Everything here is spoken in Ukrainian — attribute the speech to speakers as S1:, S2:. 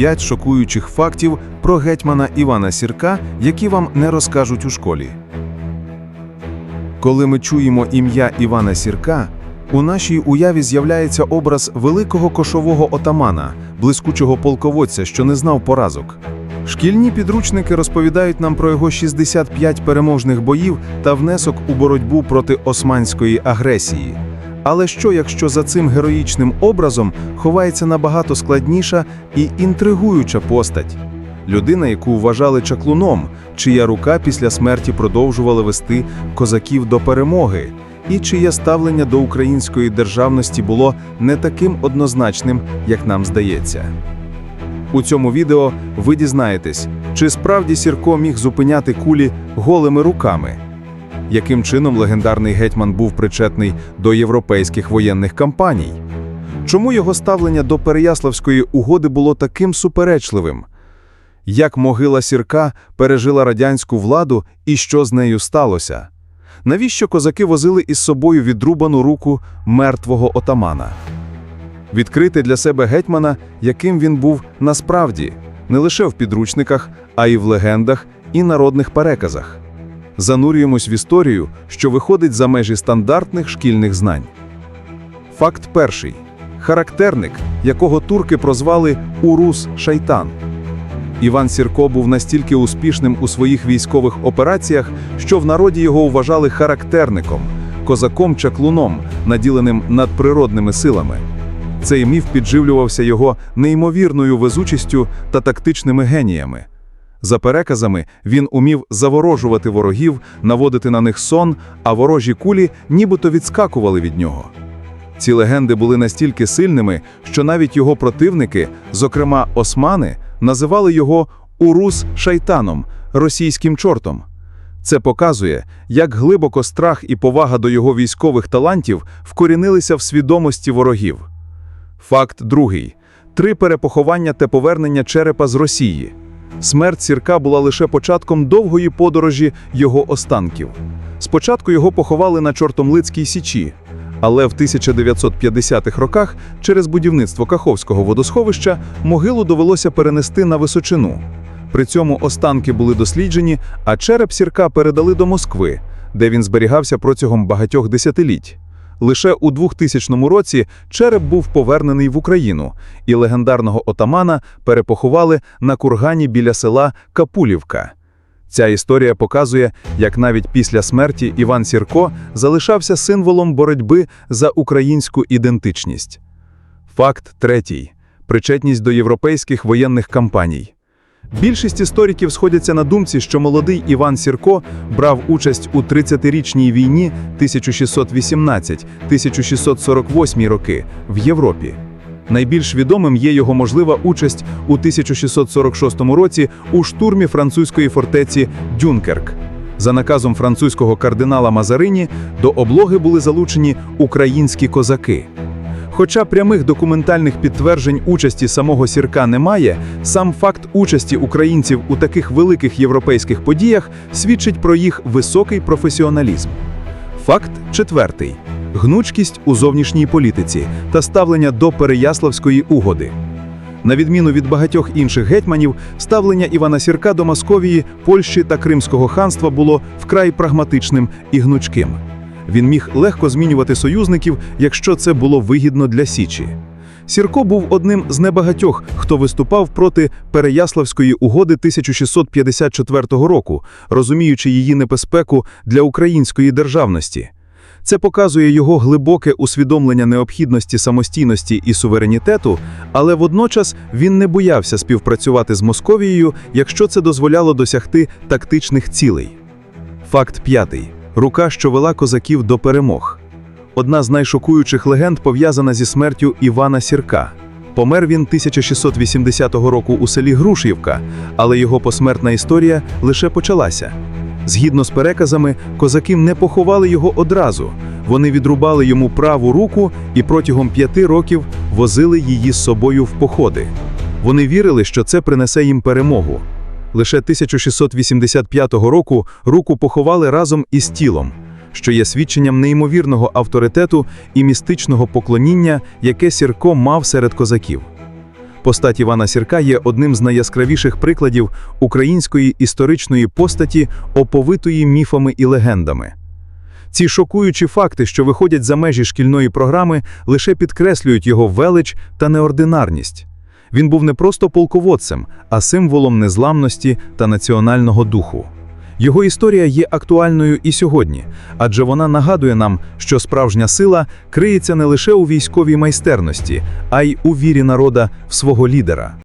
S1: П'ять шокуючих фактів про гетьмана Івана Сірка, які вам не розкажуть у школі. Коли ми чуємо ім'я Івана Сірка, у нашій уяві з'являється образ великого кошового отамана, блискучого полководця, що не знав поразок. Шкільні підручники розповідають нам про його 65 переможних боїв та внесок у боротьбу проти османської агресії. Але що, якщо за цим героїчним образом ховається набагато складніша і інтригуюча постать? Людина, яку вважали чаклуном, чия рука після смерті продовжувала вести козаків до перемоги, і чиє ставлення до української державності було не таким однозначним, як нам здається. У цьому відео ви дізнаєтесь, чи справді Сірко міг зупиняти кулі голими руками, яким чином легендарний гетьман був причетний до європейських воєнних кампаній, чому його ставлення до Переяславської угоди було таким суперечливим, як могила Сірка пережила радянську владу і що з нею сталося? Навіщо козаки возили із собою відрубану руку мертвого отамана? Відкрити для себе гетьмана, яким він був насправді, не лише в підручниках, а й в легендах і народних переказах. Занурюємось в історію, що виходить за межі стандартних шкільних знань. Факт перший. Характерник, якого турки прозвали Урус Шайтан. Іван Сірко був настільки успішним у своїх військових операціях, що в народі його вважали характерником, козаком-чаклуном, наділеним надприродними силами. Цей міф підживлювався його неймовірною везучістю та тактичними геніями. За переказами, він умів заворожувати ворогів, наводити на них сон, а ворожі кулі нібито відскакували від нього. Ці легенди були настільки сильними, що навіть його противники, зокрема османи, називали його Урус Шайтаном, російським чортом. Це показує, як глибоко страх і повага до його військових талантів вкорінилися в свідомості ворогів. Факт другий: три перепоховання та повернення черепа з Росії. Смерть Сірка була лише початком довгої подорожі його останків. Спочатку його поховали на Чортомлицькій Січі, але в 1950-х роках через будівництво Каховського водосховища могилу довелося перенести на височину. При цьому останки були досліджені, а череп Сірка передали до Москви, де він зберігався протягом багатьох десятиліть. Лише у 2000 році череп був повернений в Україну, і легендарного отамана перепоховали на кургані біля села Капулівка. Ця історія показує, як навіть після смерті Іван Сірко залишався символом боротьби за українську ідентичність. Факт третій: причетність до європейських воєнних кампаній. Більшість істориків сходяться на думці, що молодий Іван Сірко брав участь у 30-річній війні 1618-1648 роки в Європі. Найбільш відомим є його можлива участь у 1646 році у штурмі французької фортеці Дюнкерк. За наказом французького кардинала Мазарині до облоги були залучені українські козаки. Хоча прямих документальних підтверджень участі самого Сірка немає, сам факт участі українців у таких великих європейських подіях свідчить про їх високий професіоналізм. Факт четвертий: гнучкість у зовнішній політиці та ставлення до Переяславської угоди. На відміну від багатьох інших гетьманів, ставлення Івана Сірка до Московії, Польщі та Кримського ханства було вкрай прагматичним і гнучким. Він міг легко змінювати союзників, якщо це було вигідно для Січі. Сірко був одним з небагатьох, хто виступав проти Переяславської угоди 1654 року, розуміючи її небезпеку для української державності. Це показує його глибоке усвідомлення необхідності самостійності і суверенітету, але водночас він не боявся співпрацювати з Московією, якщо це дозволяло досягти тактичних цілей. Факт п'ятий. Рука, що вела козаків до перемог. Одна з найшокуючих легенд пов'язана зі смертю Івана Сірка. Помер він 1680 року у селі Грушівка, але його посмертна історія лише почалася. Згідно з переказами, козаки не поховали його одразу. Вони відрубали йому праву руку і протягом п'яти років возили її з собою в походи. Вони вірили, що це принесе їм перемогу. Лише 1685 року руку поховали разом із тілом, що є свідченням неймовірного авторитету і містичного поклоніння, яке Сірко мав серед козаків. Постать Івана Сірка є одним з найяскравіших прикладів української історичної постаті, оповитої міфами і легендами. Ці шокуючі факти, що виходять за межі шкільної програми, лише підкреслюють його велич та неординарність. Він був не просто полководцем, а символом незламності та національного духу. Його історія є актуальною і сьогодні, адже вона нагадує нам, що справжня сила криється не лише у військовій майстерності, а й у вірі народа в свого лідера.